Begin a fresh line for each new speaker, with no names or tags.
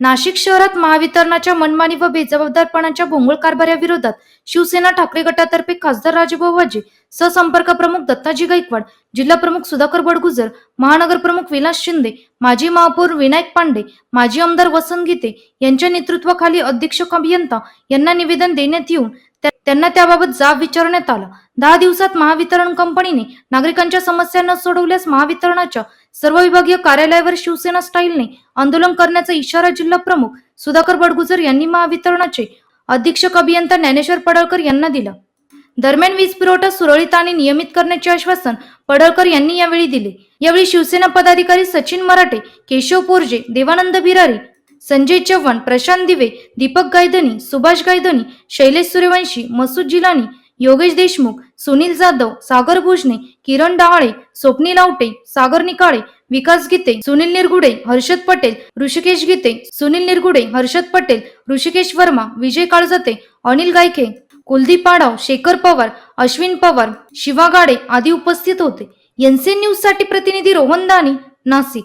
नाशिक शहरात महावितरणाच्या मनमानी व बेजबाबदारपणाच्या भोंगळ कारभाराविरोधात शिवसेना ठाकरे गटातर्फे खासदार राजभाऊ सहसंपर्क प्रमुख दत्ताजी गायकवाड जिल्हा प्रमुख सुधाकर बडगुजर महानगर प्रमुख विलास शिंदे माजी महापौर विनायक पांडे माजी आमदार वसंत गीते यांच्या नेतृत्वाखाली अधीक्षक अभियंता यांना निवेदन देण्यात येऊन त्यांना त्याबाबत जाब विचारण्यात आला. दहा दिवसात महावितरण कंपनीने नागरिकांच्या समस्या न सोडवल्यास महावितरणाच्या सर्व विभागीय कार्यालयावर शिवसेना स्टाईलने आंदोलन करण्याचा इशारा जिल्हा प्रमुख सुधाकर बडगुजर यांनी महावितरणाचे अधीक्षक अभियंता ज्ञानेश्वर पडळकर यांना दिला. दरम्यान वीज पुरवठा सुरळीत आणि नियमित करण्याचे आश्वासन पडळकर यांनी यावेळी दिले. यावेळी शिवसेना पदाधिकारी सचिन मराठे केशव पोरजे देवानंद बिरारी संजय चव्हाण प्रशांत दिवे दीपक गायधनी सुभाष गायधनी शैलेश सूर्यवंशी मसूद जिलानी योगेश देशमुख सुनील जाधव सागर भुजने किरण डहाळे स्वप्नी लावटे सागर निकाळे विकास गीते सुनील निरगुडे हर्षद पटेल ऋषिकेश गीते सुनील निरगुडे हर्षद पटेल ऋषिकेश वर्मा विजय काळजते अनिल गायके कुलदीप आढाव शेखर पवार अश्विन पवार शिवा गाडे आदी उपस्थित होते. एनसीएन न्यूजसाठी प्रतिनिधी रोहन दानी नाशिक.